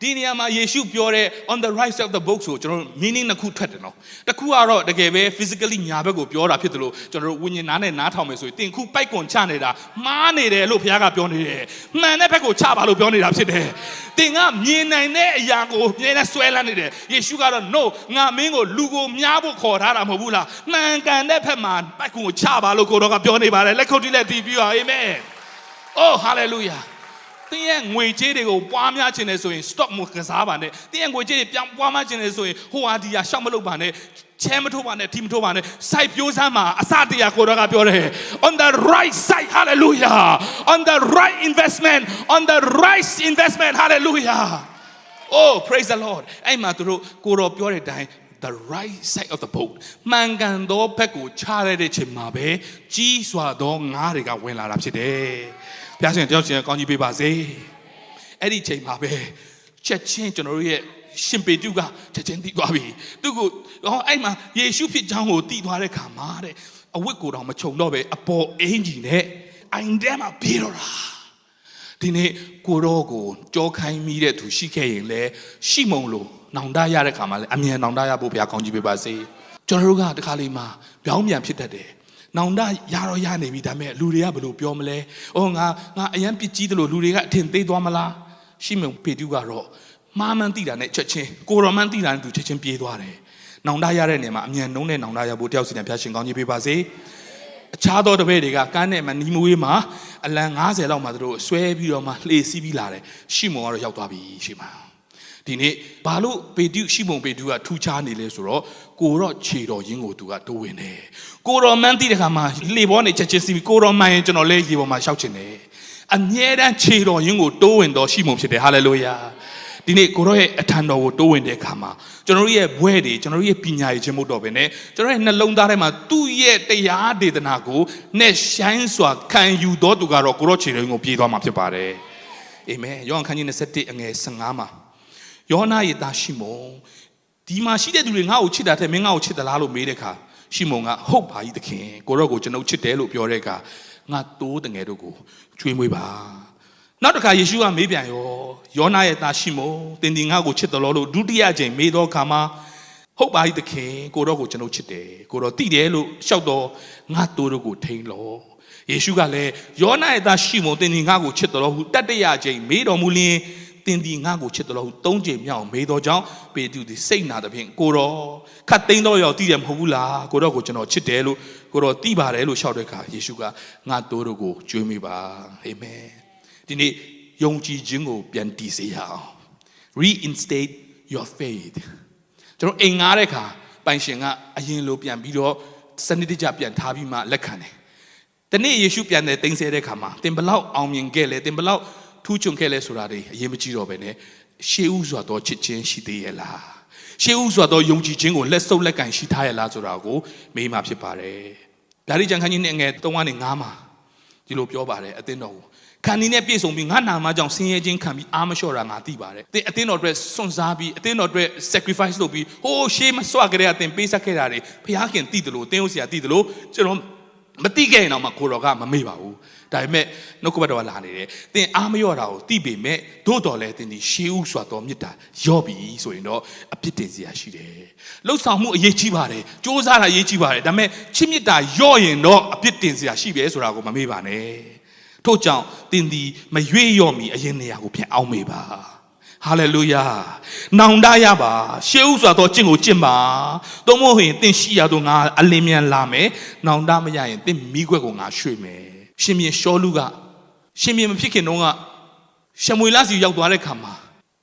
ဒီနေရာမှာယေရှုပြောတဲ့ on the right side of the boat ဆိုကျွန်တော်တို့ meaning နှစ်ခုထွက်တယ်နော်တစ်ခုကတော့တကယ်ပဲ physically ညာဘက်ကိုပြောတာဖြစ်တယ်လို့ကျွန်တော်တို့ဝိညာဉ်နားနဲ့နားထောင်မယ်ဆိုရင်တင်ခုပိုက်ကွန်ချနေတာမှားနေတယ်လို့ဘုရားကပြောနေတယ်မှန်တဲ့ဘက်ကိုချပါလို့ပြောနေတာဖြစ်တယ်တင်ကမြင်နိုင်တဲ့အရာကိုမြင်နဲ့ဆွဲလန်းနေတယ်ယေရှုကတော့ no ငါမင်းကိုလူကိုများဖို့ခေါ်ထားတာမဟုတ်ဘူးလားမှန်ကန်တဲ့ဘက်မှာပိုက်ကွန်ကိုချပါလို့ကိုတော်ကပြောနေပါတယ်လက်ခုပ်တီးလက်တီးပြီးပါအာမင် oh hallelujah တင်းရဲ့ငွေကြေးတွေကိုပွားများခြင်းနဲ့ဆိုရင် stock မကစားပါနဲ့တင်းရဲ့ငွေကြေးတွေပြောင်းပွားများခြင်းနဲ့ဆိုရင်ဟိုဟာဒီဟာရှောက်မလုပ်ပါနဲ့ချဲမထိုးပါနဲ့ထီမထိုးပါနဲ့စိုက်ပြိုးစမ်းမှာအစတရားကိုတော့ကပြောတယ် on the right side hallelujah on the right investment on the right investment hallelujah oh praise the lord အဲ့မှာသူတို့ကိုတော်ပြောတဲ့အတိုင်း the right side of the boat မှန်ကန်သောဘက်ကိုခြားရတဲ့ချိန်မှာပဲကြီးစွာသောငါးတွေကဝင်လာတာဖြစ်တယ် ဘုရားရှင်တယောက်ချင်းကောင်းကြီးပေးပါစေအဲ့ဒီချိန်မှာပဲချက်ချင်းကျွန်တော်တို့ရဲ့ရှင်ပေတုကချက်ချင်းတည်သွားပြီသူကဟောအဲ့မှာယေရှုဖြစ်ကြောင်းကိုတည်သွားတဲ့ခါမှာတဲ့အဝတ်ကိုတော့မခြုံတော့ပဲအပေါ်အင်ဂျီနဲ့အိုင်တဲမှာပြေတော့တာဒီနေ့ကိုရောကိုကြောခိုင်းမိတဲ့သူရှိခဲ့ရင်လေရှိမုံလို့နောင်တရတဲ့ခါမှာလေအမြန်နောင်တရဖို့ဘုရားကောင်းကြီးပေးပါစေကျွန်တော်တို့ကတခါလေးမှာပြောင်းပြန်ဖြစ်တတ်တယ် နောင်တရတော့ရနေပြီဒါပေမဲ့လူတွေကဘယ်လိုပြောမလဲ။အော်ငါငါအရန်ပစ်ကြီးတယ်လို့လူတွေကအထင်သေးသွားမလား။ရှိမုံပေတုကတော့မာမန်တိတာနဲ့ချက်ချင်းကိုရောမန်တိတာနဲ့သူချက်ချင်းပြေးသွားတယ်။နောင်တရတဲ့နေရာမှာအမြန်နှုံးတဲ့နောင်တရဖို့တယောက်စီနဲ့ဖျားရှင်ကောင်းကြီးပေးပါစေ။အခြားသောတပည့်တွေကကန်းနဲ့မနီမွေးမှာအလံ90လောက်မှသူတို့ဆွဲပြီးတော့မှလှေစီးပြီးလာတယ်။ရှိမုံကတော့ရောက်သွားပြီရှိမှာ။ ဒီနေ့ဘာလို့ပေတုရှိမုန်ပေတုကထူခြားနေလဲဆိုတော့ကိုတော့ခြေတော်ရင်းကိုသူကတိုးဝင်တယ်ကိုတော်မှန်းသိတဲ့ခါမှာလေဘောနေချက်ချင်းစီပြီးကိုတော်မှန်ရင်ကျွန်တော်လဲရေပေါ်မှာရှောက်ချင်တယ်အမြဲတမ်းခြေတော်ရင်းကိုတိုးဝင်တော်ရှိမုန်ဖြစ်တယ်ဟာလေလုယာဒီနေ့ကိုရောရဲ့အထံတော်ကိုတိုးဝင်တဲ့အခါမှာကျွန်တော်တို့ရဲ့ဘွဲတွေကျွန်တော်တို့ရဲ့ပညာရည်ချင်းမဟုတ်တော့ဘဲနဲ့ကျွန်တော်ရဲ့နှလုံးသားထဲမှာသူ့ရဲ့တရားဒေသနာကိုနဲ့ရှိုင်းစွာခံယူတော်သူကတော့ကိုရောခြေတော်ရင်းကိုပြေးသွားမှာဖြစ်ပါတယ်အာမင်ယောဟန်ခန်းကြီး27အငယ်15မှာ ယောဟနာရဲ့သားရှိမုန်ဒီမှာရှိတဲ့သူတွေငါ့ကိုချစ်တာတဲ့မင်းငါ့ကိုချစ်သလားလို့မေးတဲ့အခါရှိမုန်ကဟုတ်ပါ၏သခင်ကိုရောကိုကျွန်တော်ချစ်တယ်လို့ပြောတဲ့အခါငါတိုးတငယ်တို့ကိုကျွေးမွေးပါနောက်တစ်ခါယေရှုကမေးပြန်ရောယောနာရဲ့သားရှိမို့တင်ဒီငါ့ကိုချစ်တယ်လို့လို့ဒုတိယကြိမ်မေးတော့ခါမှာဟုတ်ပါ යි သခင်ကိုတော့ကိုကျွန်တော်ချစ်တယ်ကိုတော့တိတယ်လို့ရှောက်တော့ငါတို့တို့ကိုထိန်လို့ယေရှုကလည်းယောနာရဲ့သားရှိမို့တင်ဒီငါ့ကိုချစ်တယ်လို့ဟုတတ္တရကြိမ်မေးတော်မူလျင် တင်ဒီငါ့ကိုချစ်တယ်လို့ဟုသုံးကြိမ်မြောက်မေးတော့ကြောင်းပေတုဒီစိတ်နာတဲ့ဖြင့်ကိုတော့ခတ်သိမ်းတော့ရောက်တည်တယ်မဟုတ်ဘူးလားကိုတော့ကိုကျွန်တော်ချစ်တယ်လို့ကိုတော့တိပါတယ်လို့ရှောက်တဲ့အခါယေရှုကငါတို့တို့ကိုကြွေးမိပါအာမင်ဒီနေ့ယုံကြည်ခြင်းကိုပြန်တည်စေရအောင် reinstate your faith ကျွန်တော်အိမ်ငားတဲ့ခါပိုင်ရှင်ကအရင်လိုပြန်ပြီးတော့စနစ်တကျပြန်ထားပြီးမှလက်ခံတယ်။ဒီနေ့ယေရှုပြန်တဲ့တင်းဆဲတဲ့ခါမှာတင်ဘလောက်အောင်မြင်ခဲ့လဲတင်ဘလောက် ထူးချွန်ခဲ့လဲဆိုတာတွေအရင်မကြည့်တော့ပဲねရှေးဥစွာတော့ချစ်ချင်းရှိသေးရဲ့လားရှေးဥစွာတော့ယုံကြည်ခြင်းကိုလက်စုပ်လက်ကန်ရှိထားရဲ့လားဆိုတာကိုမေးမှဖြစ်ပါတယ်။ဒါရီကြံခန်းကြီးနဲ့ငယ်3ကနေ9မှာဒီလိုပြောပါတယ်အသင်းတော်ကိုခန္ဒီနဲ့ပြည့်စုံပြီးငါနာမကြောင့်ဆင်းရဲခြင်းခံပြီးအားမလျှော့တာငါသိပါတယ်။သင်အသင်းတော်အတွက်စွန့်စားပြီးအသင်းတော်အတွက် sacrifice လုပ်ပြီးဟိုးရှေးမစွာကြတဲ့အသင်ပေးဆက်ခဲ့တာတွေဖခင်တည်တယ်လို့သင်ဥစရာတည်တယ်လို့ကျွန်တော်မတိခဲ့ရင်တော့မှကိုတော်ကမမေ့ပါဘူး။ ဒါပေမဲ့နှုတ်ကပတ်တော်ကလာနေတယ်။သင်အားမလျော့တာကိုသိပေမဲ့သို့တော်လည်းသင်ဒီရှေးဥစွာတော်မြတ်တာယော့ပြီဆိုရင်တော့အပြစ်တင်စရာရှိတယ်။လှုပ်ဆောင်မှုအရေးကြီးပါတယ်။စ조사တာအရေးကြီးပါတယ်။ဒါပေမဲ့ချစ်မြတ်တာယော့ရင်တော့အပြစ်တင်စရာရှိပဲဆိုတာကိုမမေ့ပါနဲ့။ထို့ကြောင့်သင်သည်မရွေ့လျော့မီအရင်နေရာကိုပြန်အောင်မေပါဟာလေလုယာနောင်တရပါရှေးဥစွာသောကျင့်ကိုကျင့်ပါသို့မဟုတ်ရင်သင်ရှိရသောငါအလင်းမြန်လာမယ်နောင်တမရရင်သင်မိခွက်ကိုငါရွှေ့မယ် ရှင်မြေရှောလူကရှင်မြေမဖြစ်ခင်တုန်းကရှမွေလစီရောက်သွားတဲ့ခါမှာ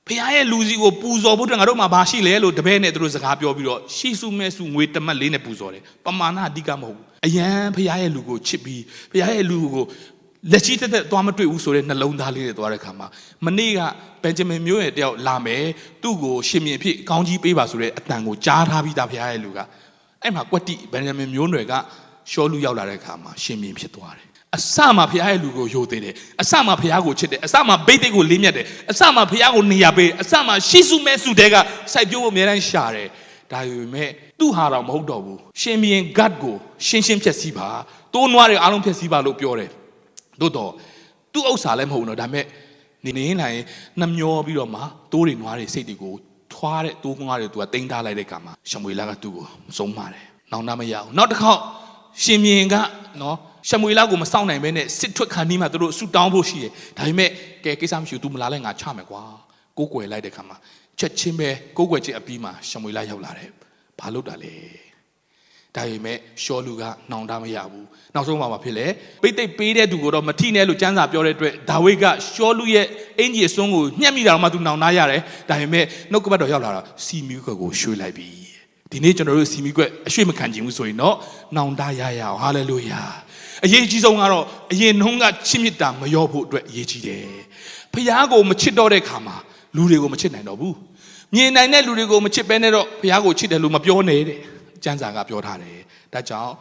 ဖခင်ရဲ့လူစီကိုပူဇော်ဖို့အတွက်ငါတို့မှာဘာရှိလဲလို့တပည့်နဲ့သူတို့စကားပြောပြီးတော့ရှေးစုမဲစုငွေတမတ်လေးနဲ့ပူဇော်တယ်ပမာဏအဓိကမဟုတ်ဘူးအယံဖခင်ရဲ့လူကိုချစ်ပြီးဖခင်ရဲ့လူကိုလက်ရှိတက်တက်သွားမတွေ့ဘူးဆိုတဲ့နှလုံးသားလေးတွေသွားတဲ့ခါမှာမနေ့ကဘန်ဂျမင်မျိုးရဲ့တယောက်လာမယ်သူ့ကိုရှင်မြင်ဖြစ်ကောင်းကြီးပေးပါဆိုတဲ့အတန်ကိုကြားထားပြီးသားဖရားရဲ့လူကအဲ့မှာကွက်တိဘန်ဂျမင်မျိုးနွယ်ကရှောလူရောက်လာတဲ့ခါမှာရှင်မြင်ဖြစ်သွားတယ် အစမှာဖရားရဲ့လူကိုယိုသေးတယ်အစမှာဖရားကိုချစ်တယ်အစမှာဘိတ်တိတ်ကိုလေးမြတ်တယ်အစမှာဖရားကိုနေရာပေးအစမှာရှေးစုမဲစုတဲကစိုက်ပျိုးဖို့အများတန်းရှာတယ်ဒါပေမဲ့သူ့ဟာတော့မဟုတ်တော့ဘူးရှင်မြင် God ကိုရှင်းရှင်းဖြတ်စည်းပါတိုးနွားတွေအားလုံးဖြတ်စည်းပါလို့ပြောတယ်သို့တော့သူ့ဥစ္စာလည်းမဟုတ်ဘူးနော်ဒါပေမဲ့နေနေနိုင်နှမျောပြီးတော့မှတိုးတွေနွားတွေစိတ်တွေကိုထွားတဲ့တိုးငွားတွေသူကတင်ထားလိုက်တဲ့ကံမှာရှမွေလာကသူ့ကိုဆုံးပါတယ်။နောင်တမရအောင်။နောက်တစ်ခေါက်ရှင်မြင်ကနော် ရှမွေလာကိုမစောင့်နိုင်ဘဲနဲ့စစ်ထွက်ခါနီးမှာသူတို့ဆူတောင်းဖို့ရှိတယ်။ဒါပေမဲ့ကဲကိစ္စမရှိဘူး तू မလာလဲငါချမယ်ကွာ။ကိုးကွယ်လိုက်တဲ့ခါမှာချက်ချင်းပဲကိုးကွယ်ခြင်းအပြီးမှာရှမွေလာရောက်လာတယ်။ဘာလို့တာလဲ။ဒါပေမဲ့ရှောလူကနှောင်တမရဘူးနောက်ဆုံးမှာမဖြစ်လေပိတ်သိပ်ပေးတဲ့သူကိုတော့မထိနဲ့လို့ကျမ်းစာပြောတဲ့အတွက်ဒါဝိဒ်ကရှောလူရဲ့အင်ကြီးအစွန်းကိုညှက်မိတာတော့မှသူနှောင်သားရတယ်ဒါပေမဲ့နှုတ်ကပတ်တော်ရောက်လာတော့စီမီခွက်ကိုရွှေ့လိုက်ပြီဒီနေ့ကျွန်တော်တို့စီမီခွက်အရွှေ့မခံခြင်းဘူးဆိုရင်တော့နှောင်သားရရအောင်ဟာလေလုယာ အရေးကြီးဆုံးကတော့အရင်နှုံးကချစ်မြတ်တာမရောဖို့အတွက်အရေးကြီးတယ်ဖះကိုမချစ်တော့တဲ့ခါမှာလူတွေကိုမချစ်နိုင်တော့ဘူးမြင်နိုင်တဲ့လူတွေကိုမချစ်ဘဲနဲ့တော့ဖះကိုချစ်တယ်လို့မပြောနဲ့တဲ့ကျမ်းစာကပြောထားတယ်။ဒါကြောင့်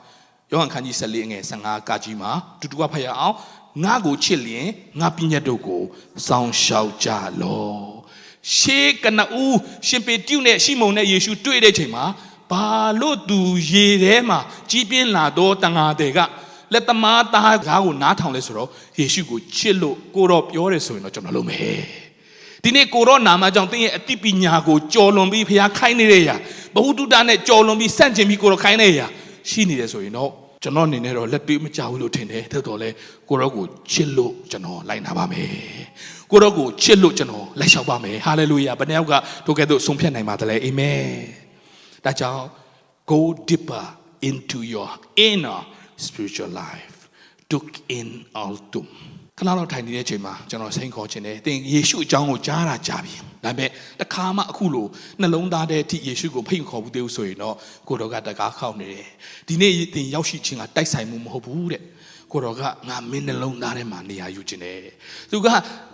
ယောဟန်ခန်းကြီး14ငယ်15ကကြီးမှာတူတူကဖတ်ရအောင်ငါကိုချစ်လျင်ငါပညတ်တို့ကိုစောင်းရှောက်ကြလော။ရှေးကနဦးရှင်ပေတုနဲ့ရှီမုန်နဲ့ယေရှုတွေ့တဲ့ချိန်မှာဘာလို့သူရေထဲမှာကြီးပြင်းလာတော့တန်ဃာတွေက လက်သမားသားကားကိုနားထောင်လဲဆိုတော့ယေရှုကိုချစ်လို့ကိုတော့ပြောတယ်ဆိုရင်တော့ကျွန်တော်လုပ်မယ်။ဒီနေ့ကိုရောနာမကြောင့်တင်းရဲ့အတိပညာကိုကြော်လွန်ပြီးဖျားခိုင်းနေတဲ့ရာဘဟုတုတနဲ့ကြော်လွန်ပြီးစန့်ကျင်ပြီးကိုရောခိုင်းနေတဲ့ရာရှိနေတယ်ဆိုရင်တော့ကျွန်တော်အနေနဲ့တော့လက်တွေ့မကြဘူးလို့ထင်တယ်တိုးတော်လဲကိုရောကိုချစ်လို့ကျွန်တော်လိုက်နာပါမယ်ကိုရောကိုချစ်လို့ကျွန်တော်လိုက်လျှောက်ပါမယ်ဟာလေလုယာဘယ်နှယောက်ကတို့ကဲ့သို့ဆုံးဖြတ်နိုင်ပါသလဲအာမင်ဒါကြောင့် go deeper into your inner spiritual life took in altum ခဏလောက်ထိုင်နေတဲ့အချိန်မှာကျွန်တော်စိန်ခေါ်ခြင်းတယ်သင်ယေရှုအကြောင်းကိုကြားတာကြားပြီဒါပေမဲ့တစ်ခါမှအခုလိုနှလုံးသားထဲအထိယေရှုကိုဖိတ်ခေါ်ဘူးသေးဘူးဆိုရင်တော့ကိုတော်ကတကားခောက်နေတယ်ဒီနေ့သင်ရောက်ရှိခြင်းကတိုက်ဆိုင်မှုမဟုတ်ဘူးတဲ့ကိုတော်ကငါမင်းနှလုံးသားထဲမှာနေရာယူခြင်းတယ်သူက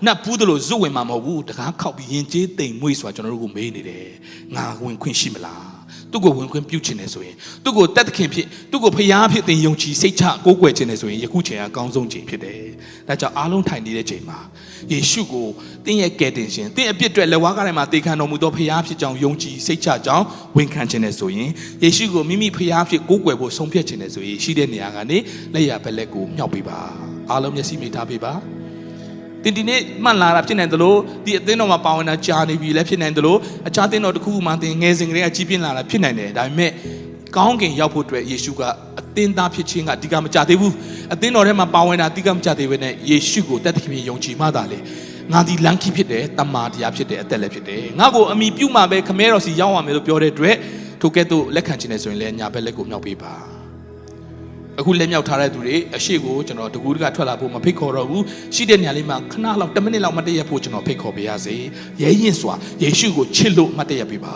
နတ်ဘူးတယ်လို့ဇွတ်ဝင်မှာမဟုတ်ဘူးတကားခောက်ပြီးရင်ကျေးတိမ်မွေ့ဆိုတာကျွန်တော်တို့ကိုမေးနေတယ်ငါဝင်ခွင့်ရှိမလား သူ့ကိုဝင်ခွင့်ပြုခြင်းနဲ့ဆိုရင်သူ့ကိုတက်သခင်ဖြစ်သူ့ကိုဖျားဖြစ်တင်ယုံကြည်စိတ်ချကိုးကွယ်ခြင်းနဲ့ဆိုရင်ယခုချိန်ကအကောင်းဆုံးချိန်ဖြစ်တယ်။ဒါကြောင့်အားလုံးထိုင်နေတဲ့ချိန်မှာယေရှုကိုတင်းရဲ့ကယ်တင်ခြင်းတင်းအပြစ်အတွက်လက်ဝါးကားထဲမှာတေခံတော်မူသောဖျားဖြစ်ကြောင်းယုံကြည်စိတ်ချကြောင်းဝန်ခံခြင်းနဲ့ဆိုရင်ယေရှုကိုမိမိဖျားဖြစ်ကိုးကွယ်ဖို့ဆုံးဖြတ်ခြင်းနဲ့ဆိုရင်ရှိတဲ့နေရာကနေလက်ရဘက်လက်ကိုမြောက်ပေးပါ။အားလုံးမျက်စိမိထားပေးပါ။ တင်ဒီနေ့မှန်လာတာဖြစ်နိုင်တယ်လို့ဒီအသင်းတော်မှာပါဝင်တာကြာနေပြီလည်းဖြစ်နိုင်တယ်လို့အခြားအသင်းတော်တစ်ခုမှတင်ငယ်စဉ်ကလေးကကြီးပြင်းလာတာဖြစ်နိုင်တယ်ဒါပေမဲ့ကောင်းကင်ရောက်ဖို့အတွက်ယေရှုကအသင်းသားဖြစ်ခြင်းကအဓိကမကြသေးဘူးအသင်းတော်ထဲမှာပါဝင်တာအဓိကမကြသေးဘဲနဲ့ယေရှုကိုတတ်သခင်ယုံကြည်မှသာလေငါဒီလမ်းခီးဖြစ်တယ်တမာတရားဖြစ်တယ်အသက်လည်းဖြစ်တယ်ငါ့ကိုအမိပြုမှပဲခမဲတော်စီရောက်ရမယ်လို့ပြောတဲ့အတွက်ထိုကဲ့သို့လက်ခံခြင်းနဲ့ဆိုရင်လည်းညာဘက်လက်ကိုမြောက်ပေးပါ အခုလက်မြောက်ထားတဲ့သူတွေအရှိကိုကျွန်တော်တကူတကထွက်လာဖို့မဖိတ်ခေါ်တော့ဘူးရှိတဲ့နေရာလေးမှာခဏလောက်10မိနစ်လောက်မတ်တည့်ရဖို့ကျွန်တော်ဖိတ်ခေါ်ပေးရစေရဲရင်စွာယေရှုကိုချစ်လို့မတ်တည့်ရပေးပါ